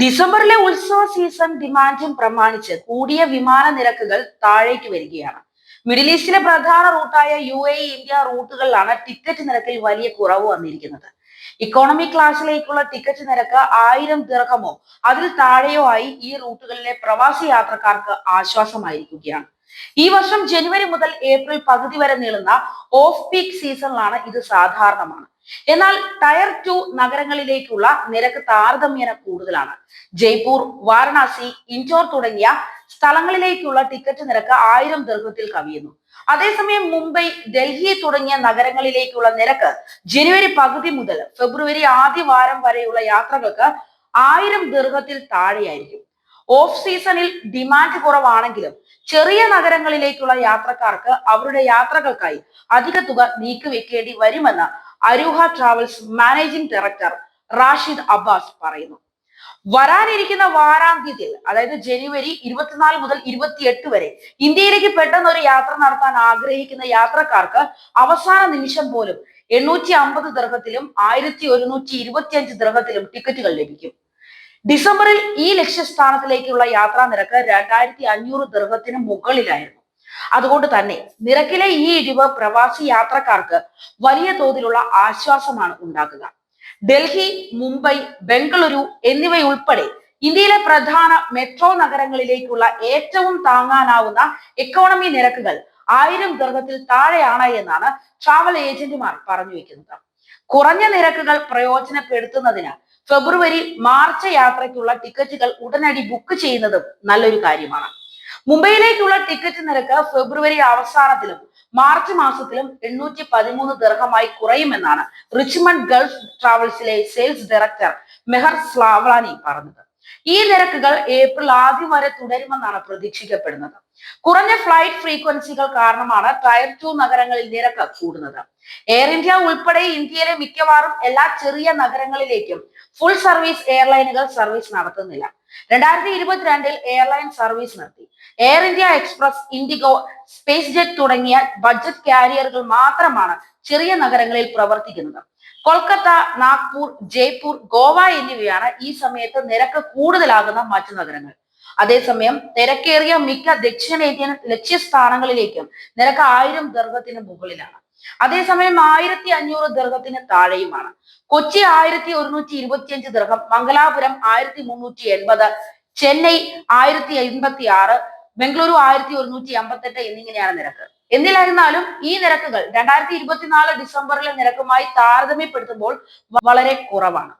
ഡിസംബറിലെ ഉത്സവ സീസൺ ഡിമാൻഡും പ്രമാണിച്ച് കൂടിയ വിമാന നിരക്കുകൾ താഴേക്ക് വരികയാണ്. മിഡിൽ ഈസ്റ്റിലെ പ്രധാന റൂട്ടായ യു എ ഇന്ത്യ റൂട്ടുകളിലാണ് ടിക്കറ്റ് നിരക്കിൽ വലിയ കുറവ് വന്നിരിക്കുന്നത്. ഇക്കോണമി ക്ലാസ്സിലേക്കുള്ള ടിക്കറ്റ് നിരക്ക് ആയിരം ദിർഹമോ അതിൽ താഴെയോ ആയി ഈ റൂട്ടുകളിലെ പ്രവാസി യാത്രക്കാർക്ക് ആശ്വാസമായിരിക്കുകയാണ്. ഈ വർഷം ജനുവരി മുതൽ ഏപ്രിൽ പകുതി വരെ നീളുന്ന ഓഫ് പീക്ക് സീസണിലാണ് ഇത് സാധാരണമാണ്. എന്നാൽ ടയർ ടു നഗരങ്ങളിലേക്കുള്ള നിരക്ക് താരതമ്യേന കൂടുതലാണ്. ജയ്പൂർ വാരണാസി ഇൻഡോർ തുടങ്ങിയ സ്ഥലങ്ങളിലേക്കുള്ള ടിക്കറ്റ് നിരക്ക് ആയിരം ദീർഘത്തിൽ കവിയുന്നു. അതേസമയം മുംബൈ ഡൽഹി തുടങ്ങിയ നഗരങ്ങളിലേക്കുള്ള നിരക്ക് ജനുവരി പകുതി മുതൽ ഫെബ്രുവരി ആദ്യ വാരം വരെയുള്ള യാത്രകൾക്ക് ആയിരം ദീർഘത്തിൽ താഴെയായിരിക്കും. ഓഫ് സീസണിൽ ഡിമാൻഡ് കുറവാണെങ്കിലും ചെറിയ നഗരങ്ങളിലേക്കുള്ള യാത്രക്കാർക്ക് അവരുടെ യാത്രകൾക്കായി അധിക തുക നീക്കിവെക്കേണ്ടി വരുമെന്ന് Arooha travels managing director Rashid Abbas പറയുന്നു. വരാനിരിക്കുന്ന വാരാന്ത്യത്തിൽ അതായത് ജനുവരി ഇരുപത്തിനാല് മുതൽ ഇരുപത്തിയെട്ട് വരെ ഇന്ത്യയിലേക്ക് പെട്ടെന്ന് ഒരു യാത്ര നടത്താൻ ആഗ്രഹിക്കുന്ന യാത്രക്കാർക്ക് അവസാന നിമിഷം പോലും എണ്ണൂറ്റി അമ്പത് ദർഹത്തിലും ആയിരത്തി ഒരുന്നൂറ്റി ഇരുപത്തി അഞ്ച് ദർഹത്തിലും ടിക്കറ്റുകൾ ലഭിക്കും. ഡിസംബറിൽ ഈ ലക്ഷ്യസ്ഥാനത്തിലേക്കുള്ള യാത്രാ നിരക്ക് രണ്ടായിരത്തി അഞ്ഞൂറ് ദർഹത്തിന് മുകളിലായിരുന്നു. അതുകൊണ്ട് തന്നെ നിരക്കിലെ ഈ ഇടിവ് പ്രവാസി യാത്രക്കാർക്ക് വലിയ തോതിലുള്ള ആശ്വാസമാണ് ഉണ്ടാക്കുക ഡൽഹി മുംബൈ ബംഗളൂരു എന്നിവയുൾപ്പെടെ ഇന്ത്യയിലെ പ്രധാന മെട്രോ നഗരങ്ങളിലേക്കുള്ള ഏറ്റവും താങ്ങാനാവുന്ന എക്കോണമി നിരക്കുകൾ ആയിരം ദുർഗത്തിൽ താഴെയാണ് എന്നാണ് ട്രാവൽ ഏജന്റുമാർ പറഞ്ഞു വെക്കുന്നത്. കുറഞ്ഞ നിരക്കുകൾ പ്രയോജനപ്പെടുത്തുന്നതിന് ഫെബ്രുവരി മാർച്ച് യാത്രയ്ക്കുള്ള ടിക്കറ്റുകൾ ഉടനടി ബുക്ക് ചെയ്യുന്നതും നല്ലൊരു കാര്യമാണ്. മുംബൈയിലേക്കുള്ള ടിക്കറ്റ് നിരക്ക് ഫെബ്രുവരി അവസാനത്തിലും മാർച്ച് മാസത്തിലും എണ്ണൂറ്റി പതിമൂന്ന് ദീർഘമായി കുറയുമെന്നാണ് റിച്ച്മണ്ട് ഗൾഫ് ട്രാവൽസിലെ സെയിൽസ് ഡയറക്ടർ മെഹർ സ്ലാവ്ലാനി പറഞ്ഞത്. ഈ നിരക്കുകൾ ഏപ്രിൽ ആദ്യം വരെ തുടരുമെന്നാണ് പ്രതീക്ഷിക്കപ്പെടുന്നത്. കുറഞ്ഞ ഫ്ലൈറ്റ് ഫ്രീക്വൻസികൾ കാരണമാണ് ടയർ ടു നഗരങ്ങളിൽ നിരക്ക് കൂടുന്നത്. എയർ ഇന്ത്യ ഉൾപ്പെടെ ഇന്ത്യയിലെ മിക്കവാറും എല്ലാ ചെറിയ നഗരങ്ങളിലേക്കും ഫുൾ സർവീസ് എയർലൈനുകൾ സർവീസ് നടത്തുന്നില്ല. രണ്ടായിരത്തി ഇരുപത്തിരണ്ടിൽ എയർലൈൻ സർവീസ് നിർത്തി Air India express IndiGo space jet തുടങ്ങിയ ബഡ്ജറ്റ് കാരിയറുകൾ മാത്രമാണ് ചെറിയ നഗരങ്ങളിൽ പ്രവർത്തിക്കുന്നത്. കൊൽക്കത്ത നാഗ്പൂർ ജയ്പൂർ ഗോവ എന്നിവയാണ് ഈ സമയത്ത് നിരക്ക് കൂടുതലാകുന്ന മറ്റു നഗരങ്ങൾ. അതേസമയം തിരക്കേറിയ മിക്ക ദക്ഷിണേന്ത്യൻ ലക്ഷ്യസ്ഥാനങ്ങളിലേക്കും നിരക്ക് ആയിരം ദർഘത്തിന് മുകളിലാണ്. അതേസമയം ആയിരത്തി അഞ്ഞൂറ് ദർഹത്തിന് താഴെയുമാണ്. കൊച്ചി ആയിരത്തി ഒരുന്നൂറ്റി ഇരുപത്തിയഞ്ച് ദർഘം മംഗലാപുരം ആയിരത്തി മുന്നൂറ്റി എൺപത് ചെന്നൈ ആയിരത്തി എൺപത്തി ആറ് ബംഗളൂരു ആയിരത്തി ഒരുന്നൂറ്റി അമ്പത്തെട്ട് എന്നിങ്ങനെയാണ് നിരക്ക്. എന്നിലായിരുന്നാലും ഈ നിരക്കുകൾ രണ്ടായിരത്തി ഇരുപത്തിനാല് ഡിസംബറിലെ നിരക്കുമായി താരതമ്യപ്പെടുത്തുമ്പോൾ വളരെ കുറവാണ്.